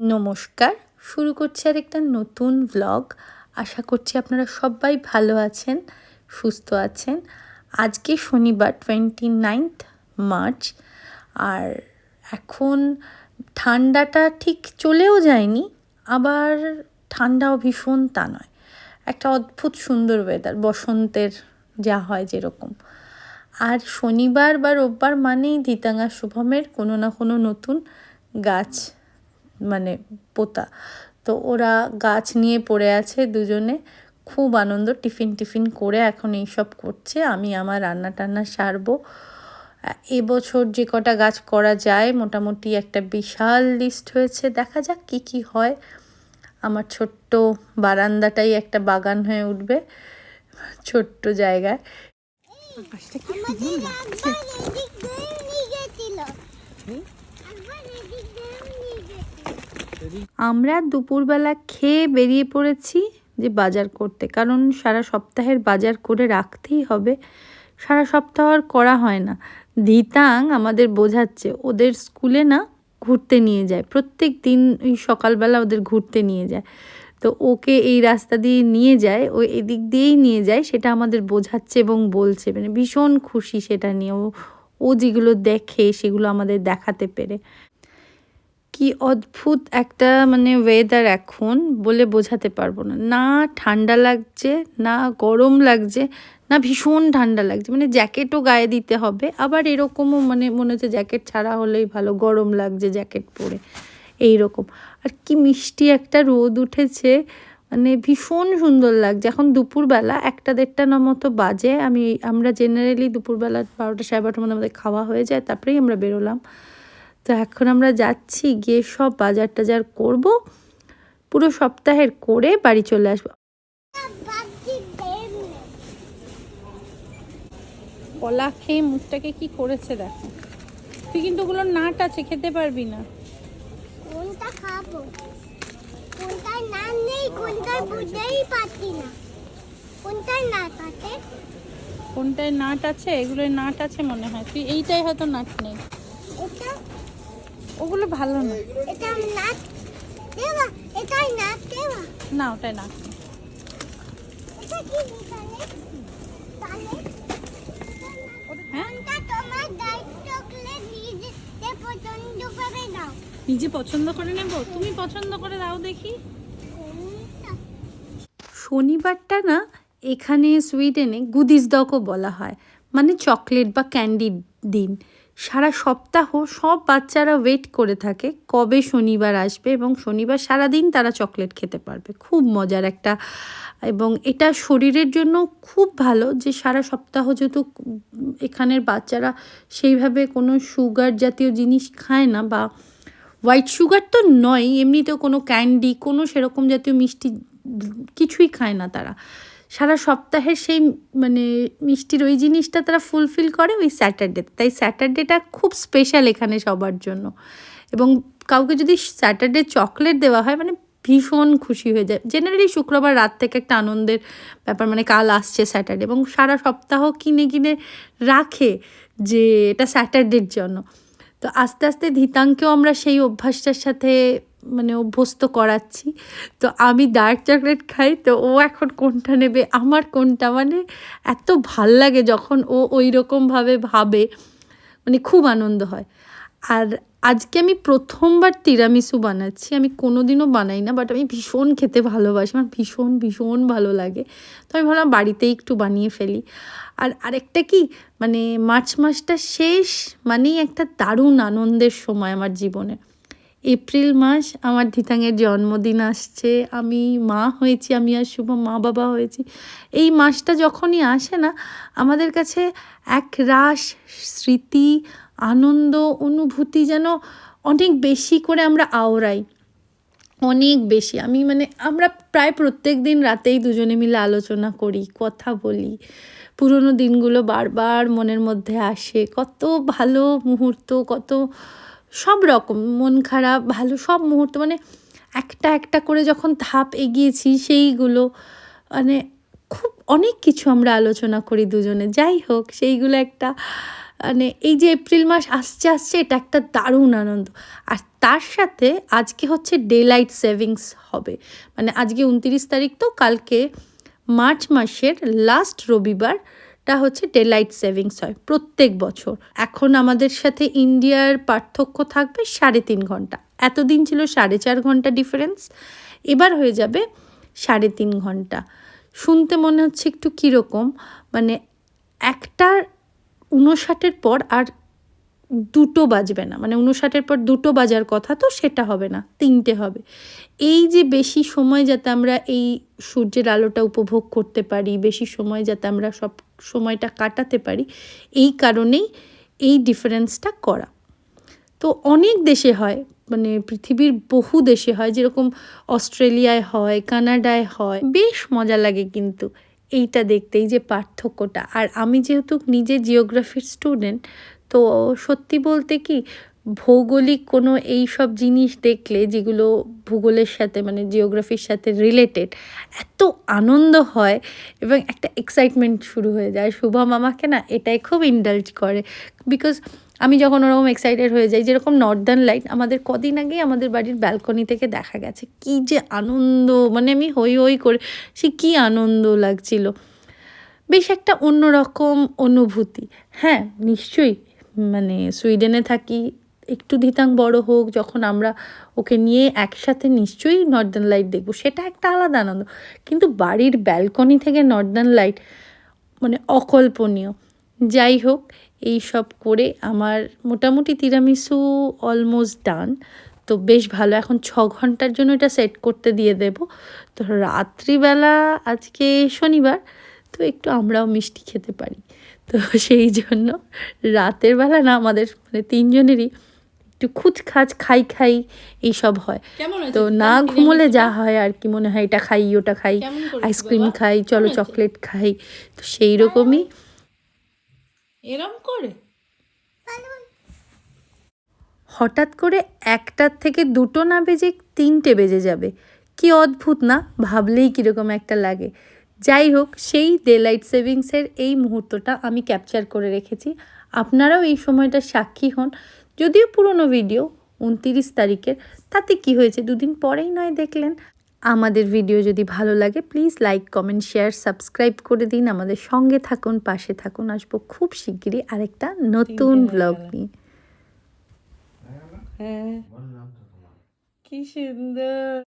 নমস্কার, শুরু করছি আর একটা নতুন ব্লগ আশা করছি আপনারা সবাই ভালো আছেন, সুস্থ আছেন। আজকে শনিবার টোয়েন্টি নাইনথ মার্চ আর এখন ঠান্ডাটা ঠিক চলেও যায়নি, আবার ঠান্ডাও ভীষণ তা নয়। একটা অদ্ভুত সুন্দর ওয়েদার বসন্তের যা হয় যেরকম। আর শনিবার বা রোববার মানেই ধিতাঙ্গা শুভমের কোনো না কোনো নতুন গাছ মানে পোতা। তো ওরা গাছ নিয়ে পড়ে আছে দুজনে। খুব আনন্দ টিফিন টিফিন করে এখন এইসব করছে। আমি আমার রান্না টান্না সারবো। এবছর যে কটা গাছ করা যায় মোটামুটি একটা বিশাল লিস্ট হয়েছে। দেখা যাক কি কি হয়। আমার ছোট্ট বারান্দাটাই একটা বাগান হয়ে উঠবে ছোট্ট জায়গায়। আকাশটা আমরা দুপুরবেলা খেয়ে বেরিয়ে পড়েছি যে বাজার করতে। কারণ সারা সপ্তাহের বাজার করে রাখতেই হবে। সারা সপ্তাহ আর করা হয় না। ধিতাং আমাদের বোঝাচ্ছে, ওদের স্কুলে না ঘুরতে নিয়ে যায়। প্রত্যেক দিন ওই সকালবেলা ওদের ঘুরতে নিয়ে যায়। তো ওকে এই রাস্তা দিয়ে নিয়ে যায়, ও এদিক দিয়েই নিয়ে যায়, সেটা আমাদের বোঝাচ্ছে এবং বলছে। মানে ভীষণ খুশি সেটা নিয়ে। ও ও যেগুলো দেখে সেগুলো আমাদের দেখাতে পেরে। কি অদ্ভুত একটা মানে ওয়েদার এখন বলে বোঝাতে পারব না। না ঠান্ডা লাগছে, না গরম লাগছে, না ভীষণ ঠান্ডা লাগছে। মানে জ্যাকেটও গায়ে দিতে হবে, আবার এরকমও মানে মনে হচ্ছে জ্যাকেট ছাড়া হলেই ভালো, গরম লাগছে জ্যাকেট পরে এই রকম আর কি মিষ্টি একটা রোদ উঠেছে মানে ভীষণ সুন্দর লাগছে। এখন দুপুরবেলা একটা দেড়টা না মতো বাজে, আমি, আমরা জেনারেলি দুপুরবেলা বারোটা সাড়ে বারোটার মধ্যে আমাদের খাওয়া হয়ে যায়, তারপরেই আমরা বেরোলাম। তো এখন আমরা যাচ্ছি গিয়ে সব বাজার টাজার করব। পুরো সপ্তাহের করে বাড়ি চলে আসব। কলা খেয়ে মুখটাকে কি করেছে দেখো। তুই কিন্তু ওগুলো নাট আছে খেতে পারবি না। কোনটা খাব? কোনটার নাম নেই কোনটার বুঝতেই পারছি না। কোনটার নাম আছে? কোনটায় নাট আছে? এগুলোয় নাট আছে মনে হয়। তুই এইটাই হয়তো নাট নেই। এটা ওগুলো ভালো না। এটা নাচ দেওয়া এটা নাচ দেওয়া। না ওটাই নাট এটা কি নিকালে তাহলে হ্যাঁ তোমার ডাইট চকলেট নিজে পছন্দ করে দাও। নিজে পছন্দ করে নেব? তুমি পছন্দ করে দাও দেখি। শনিবারটা না এখানে সুইডেনে গুদিস দকও বলা হয়। মানে চকলেট বা ক্যান্ডি দিন। সারা সপ্তাহ সব বাচ্চারা ওয়েট করে থাকে কবে শনিবার আসবে এবং শনিবার সারা দিন তারা চকলেট খেতে পারবে। খুব মজার একটা, এবং এটা শরীরের জন্য খুব ভালো যে সারা সপ্তাহ যেহেতু এখানের বাচ্চারা সেইভাবে কোনো সুগার জাতীয় জিনিস খায় না বা হোয়াইট সুগার তো নয়, এমনিতেও কোনো ক্যান্ডি কোনো সেরকম জাতীয় মিষ্টি কিছুই খায় না তারা। সারা সপ্তাহের সেই মানে মিষ্টির ওই জিনিসটা তারা ফুলফিল করে ওই স্যাটারডে তাই স্যাটারডেটা খুব স্পেশাল এখানে সবার জন্য। এবং কাউকে যদি স্যাটারডে চকলেট দেওয়া হয় মানে ভীষণ খুশি হয়ে যায়। জেনারেলি শুক্রবার রাত থেকে একটা আনন্দের ব্যাপার মানে কাল আসছে স্যাটারডে এবং সারা সপ্তাহ কিনে কিনে রাখে যে এটা স্যাটারডের জন্য। তো আস্তে আস্তে ধিতাঙ্কেও আমরা সেই অভ্যাসটার সাথে মানে অভ্যস্ত করাচ্ছি। তো আমি ডার্ক চকলেট খাই, তো ও এখন কোনটা নেবে, আমার কোনটা? মানে এত ভালো লাগে যখন ও ওই রকমভাবে ভাবে মানে খুব আনন্দ হয়। আর আজকে আমি প্রথমবার তিরামিসু বানাচ্ছি, আমি কোনো দিনও বানাই না বাট আমি ভীষণ খেতে ভালোবাসি, আমার ভীষণ ভীষণ ভালো লাগে। তো আমি ভাবলাম বাড়িতেই একটু বানিয়ে ফেলি। আর আরেকটা কি মানে মার্চ মাসটা শেষ, মানেই একটা দারুণ আনন্দের সময় আমার জীবনে। এপ্রিল মাস, আমার ধিতাঙের জন্মদিন আসছে, আমি মা হয়েছি, আমি আর শুভ মা বাবা হয়েছি। এই মাসটা যখনই আসে না, আমাদের কাছে এক রাস, স্মৃতি, আনন্দ, অনুভূতি যেন অনেক বেশি করে আমরা আওড়াই। অনেক বেশি। আমি মানে আমরা প্রায় প্রত্যেক দিন রাতেই দুজনে মিলে আলোচনা করি, কথা বলি। পুরনো দিনগুলো বারবার মনের মধ্যে আসে। কত ভালো মুহূর্ত, কত সব রকম, মন খারাপ, ভালো, সব মুহূর্ত মানে একটা একটা করে যখন ধাপ এগিয়েছি সেইগুলো মানে খুব অনেক কিছু আমরা আলোচনা করি দুজনে। যাই হোক, সেইগুলো একটা মানে এই যে এপ্রিল মাস আসছে আসছে, এটা একটা দারুণ আনন্দ। আর তার সাথে আজকে হচ্ছে ডে লাইট সেভিংস হবে। মানে আজকে উনতিরিশ তারিখ তো, কালকে মার্চ মাসের লাস্ট রবিবারটা হচ্ছে ডে লাইট সেভিংস হয় প্রত্যেক বছর। এখন আমাদের সাথে ইন্ডিয়ার পার্থক্য থাকবে সাড়ে তিন ঘণ্টা। এতদিন ছিল সাড়ে চার ঘণ্টা ডিফারেন্স এবার হয়ে যাবে সাড়ে তিন ঘণ্টা। শুনতে মনে হচ্ছে একটু কীরকম মানে একটা উনষাটের পর আর দুটো বাজবে না। মানে উনষাটের পর দুটো বাজার কথা তো সেটা হবে না, তিনটে হবে। এই যে বেশি সময় যাতে আমরা এই সূর্যের আলোটা উপভোগ করতে পারি, বেশি সময় যাতে আমরা সব সময়টা কাটাতে পারি, এই কারণেই এই ডিফারেন্সটা করা। তো অনেক দেশে হয় মানে পৃথিবীর বহু দেশে হয়, যেরকম অস্ট্রেলিয়ায় হয়, কানাডায় হয়, বেশ মজা লাগে কিন্তু এইটা দেখতে, এই যে পার্থক্যটা। আর আমি যেহেতু নিজে জিওগ্রাফির স্টুডেন্ট তো সত্যি বলতে কি, ভৌগোলিক কোনো এই সব জিনিস দেখলে, যেগুলো ভূগোলের সাথে মানে জিওগ্রাফির সাথে রিলেটেড এত আনন্দ হয় এবং একটা এক্সাইটমেন্ট শুরু হয়ে যায়। শুভম আমাকে না এটাই খুব ইন্ডালজ করে। বিকজ আমি যখন ওরকম এক্সাইটেড হয়ে যাই, যেরকম নর্দার্ন লাইট আমাদের কদিন আগেই আমাদের বাড়ির ব্যালকনি থেকে দেখা গেছে। কি যে আনন্দ মানে আমি হই হই করে, সে কী আনন্দ লাগছিল। বেশ একটা অন্যরকম অনুভূতি। হ্যাঁ নিশ্চয়ই মানে সুইডেনে থাকি, একটু ধিতাং বড় হোক, যখন আমরা ওকে নিয়ে একসাথে নিশ্চয়ই নর্দার্ন লাইট দেখব, সেটা একটা আলাদা আনন্দ। কিন্তু বাড়ির ব্যালকনি থেকে নর্দার্ন লাইট মানে অকল্পনীয়। যাই হোক, এই সব করে আমার মোটামুটি তিরামিসু অলমোস্ট ডান তো বেশ ভালো, এখন ছ ঘণ্টার জন্য এটা সেট করতে দিয়ে দেব। তো রাত্রিবেলা আজকে শনিবার, তো একটু আমরাও মিষ্টি খেতে পারি। তো সেই জন্য রাতের বেলা না আমাদের মানে তিনজনেরই একটু খুচখাচ খাই খাই এইসব হয়। তো না? ঘুমোলে যা হয় আর কি মনে হয় এটা খাই ওটা খাই আইসক্রিম খাই চলো চকলেট খাই তো সেই রকমই এরম করে? হঠাৎ করে একটার থেকে দুটো না বেজে তিনটে বেজে যাবে। কি অদ্ভুত না? ভাবলেই কীরকম একটা লাগে। যাই হোক সেই ডে লাইট সেভিংসের এই মুহূর্তটা আমি ক্যাপচার করে রেখেছি। আপনারাও এই সময়টা সাক্ষী হন। যদিও পুরনো ভিডিও উনতিরিশ তারিখের তাতে কি হয়েছে দুদিন পরেই নয় দেখলেন। আমাদের ভিডিও যদি ভালো লাগে please like comment share subscribe করে দিন। আমাদের সঙ্গে থাকুন পাশে থাকুন। আসব খুব শিগগিরই আরেকটা নতুন ব্লগ নিয়ে। হ্যাঁ। কি সুন্দর।